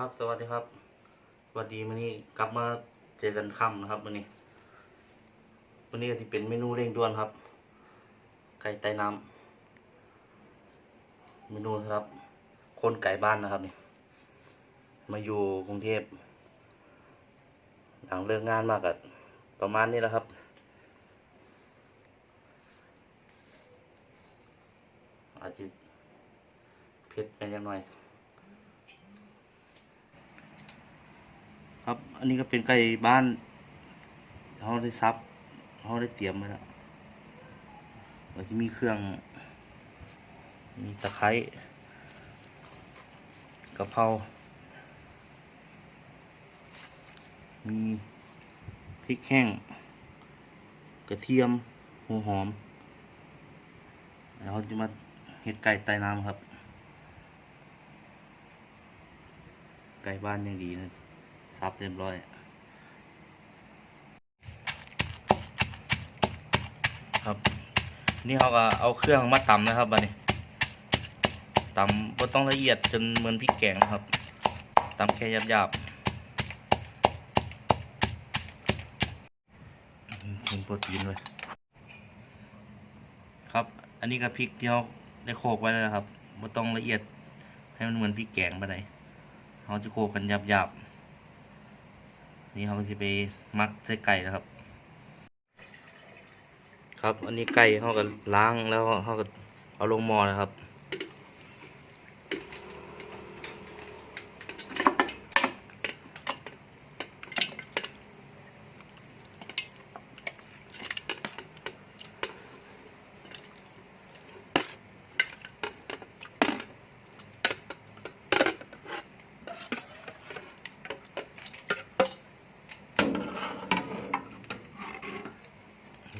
ครับสวัสดีครับสวัสดีวันนี้กลับมาเจอกันค่ำนะครับวันนี้วันนี้ก็จะเป็นเมนูเร่งด่วนครับ ไก่ไต้น้ำเมนูสำหรับ คนไก่บ้านนะครับนี่มาอยู่กรุงเทพหลังเลิกงานมากกับประมาณนี้แหละครับ อาจจะเผ็ดไปยังหน่อย ครับ อันนี้ก็เป็นไก่บ้านเขาได้ซับเขาได้เตรียมไว้แล้วเราจะมีเครื่อง มีตะไคร้กะเพรา มีพริกแห้ง กระเทียม หัวหอม แล้วเราจะมาเห็ดไก่ใต้น้ำครับ ไก่บ้านยังดีนะ ซับเรียบร้อย ครับ นี่เขาก็เอาเครื่องมาตำนะครับบัดนี้ตำก็ต้องละเอียดจนเหมือนพริกแกงนะครับตำแค่หยาบๆมีโปรตีนด้วยครับ อันนี้ก็พริกที่เขาได้โขลกไว้แล้วครับไม่ต้องละเอียดให้มันเหมือนพริกแกงไปไหนใดเขาจะโขลกกันหยาบๆ นี่เขาจะไปมักใส่ไก่นะครับ ครับ อันนี้ไก่เขาก็ล้างแล้วเขาก็เอาลงหม้อนะครับ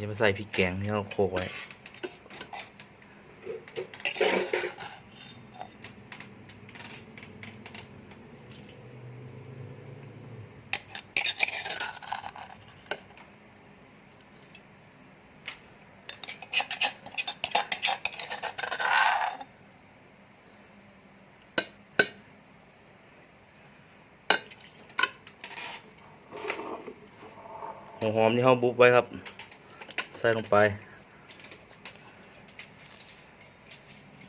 จะมาใส่พริกแกงที่เราโขลกไว้หัวหอมที่เราบุบไว้ครับ ใส่ลงไป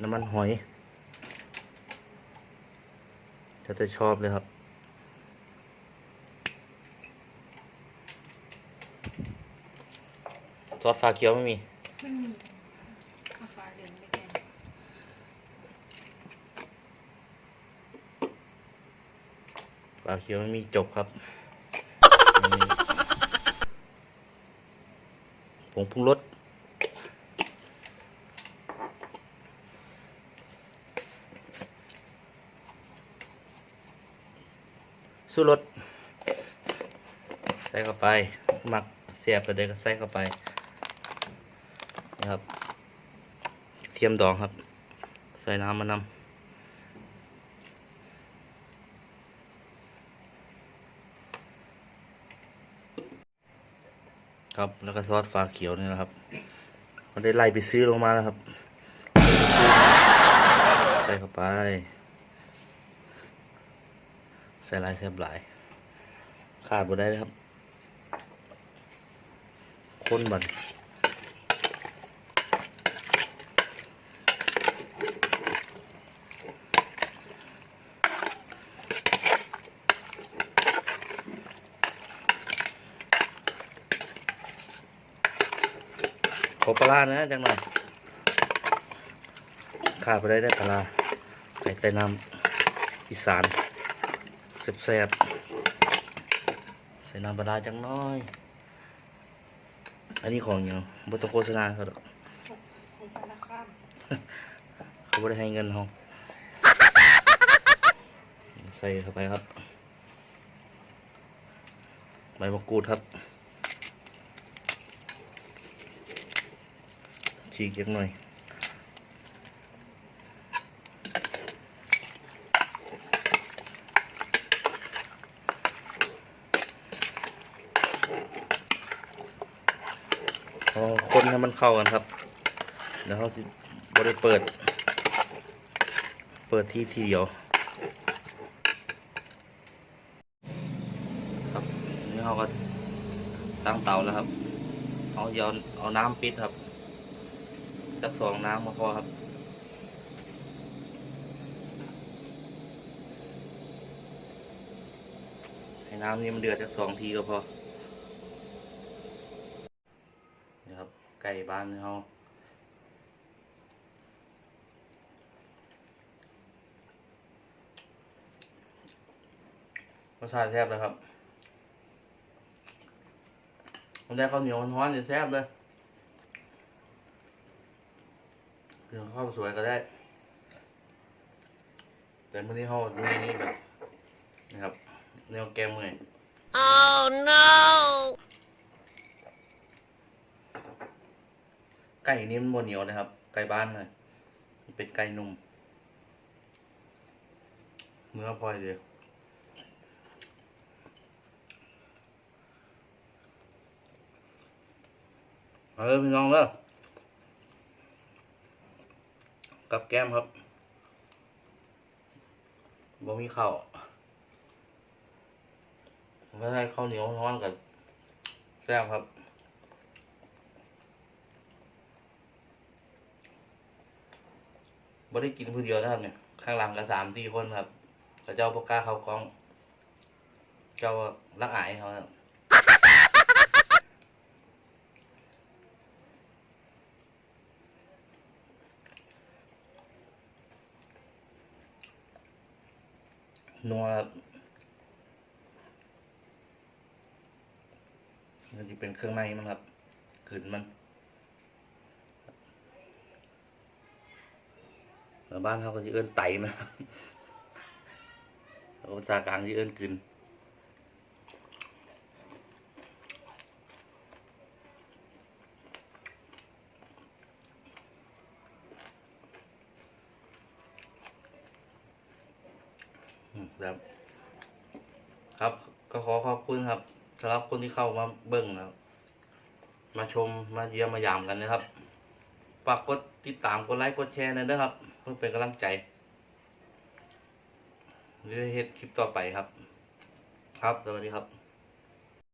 น้ำมันหอยถ้าจะชอบเลยครับ ซอสฟ้าเขียวไม่มี ไม่มีข้าวฟ้าเหลืองไม่แกงฟ้าเขียวไม่มีจบครับไม่มีผ งปรุงรสสู้รสใส่เข้าไปหมักเสียบไปเลยก็ใส่เข้าไปนะครับเทียมดองครับ ใส่น้ำมานำ ครับแล้วก็ซอสฟ้าเขียวนี่นะครับ มันได้ไล่ไปซื้อลงมาแล้วครับใส่เข้าไป ใส่ลายใส่หลาย ขาดบ่ได้เลยครับ คนบัน ขอปลาร้านะจังหน่อยขาดไปได้ได้ปลาร้าไก่ไต้น้ำอีสานแซ่บๆใส่น้ำปลาร้าจังน้อย อันนี้ของอย่างบต้องโฆษณาเขาดอกในสารคามเขาไม่ได้ให้เงินเราใส่เข้าไปครับ ใบมะกรูดครับ ฉีกเล็กหน่อยคนให้มันเข้ากันครับเดี๋ยวเขาจะบริเปิด เปิดที่ทีเดียว ครับนี่เขาก็ตั้งเตาแล้วครับ เอาเยวเอาน้ำปิดครับ สักสองน้ำมาพอครับ ให้น้ำนี่มันเดือดสักสองทีก็พอนี่ครับไก่บ้านเขารสชาติแซ่บเลยครับมันได้ข้าวเหนียวร้อนๆจะแซ่บเลย กินข้าวสวยก็ได้ แต่มื้อนี้เขาดูนี่แบบนะครับ แนวแกงเมื่อย Oh no! ไก่นี่มันบนเหนียวนะครับ ไก่บ้านเลยมันเป็นไก่นุ่ม เนื้อพลอยเดียวเอาเลยพี่น้องเด้อ กับแก้มครับบ่มีข้าวไม่ได้ข้าวเหนียวร้อนกับแซ่บครับบ่ได้กินผู้เดียวนะครับเนี่ย ข้างหลังก็สามสี่คนครับเขาเจ้าพวกกล้าเขาก้อง เจ้ารักอายเขาครับ นัวมันจะเป็นเครื่องในมั้งครับขืนมันบ้านเขาก็จะเอื้อนไตนะครับแล้วภาษากลางจะเอื้อนกึน ครับ ครับ ก็ขอขอบคุณครับสำหรับคนที่เข้ามาเบิ้งครับ มาชมมาเยี่ยมมายามกันนะครับฝากกดติดตามกดไลค์กดแชร์นะนะครับ เพื่อเป็นกำลังใจเรื่อเหตุคลิปต่อไปครับ ครับสวัสดีครับ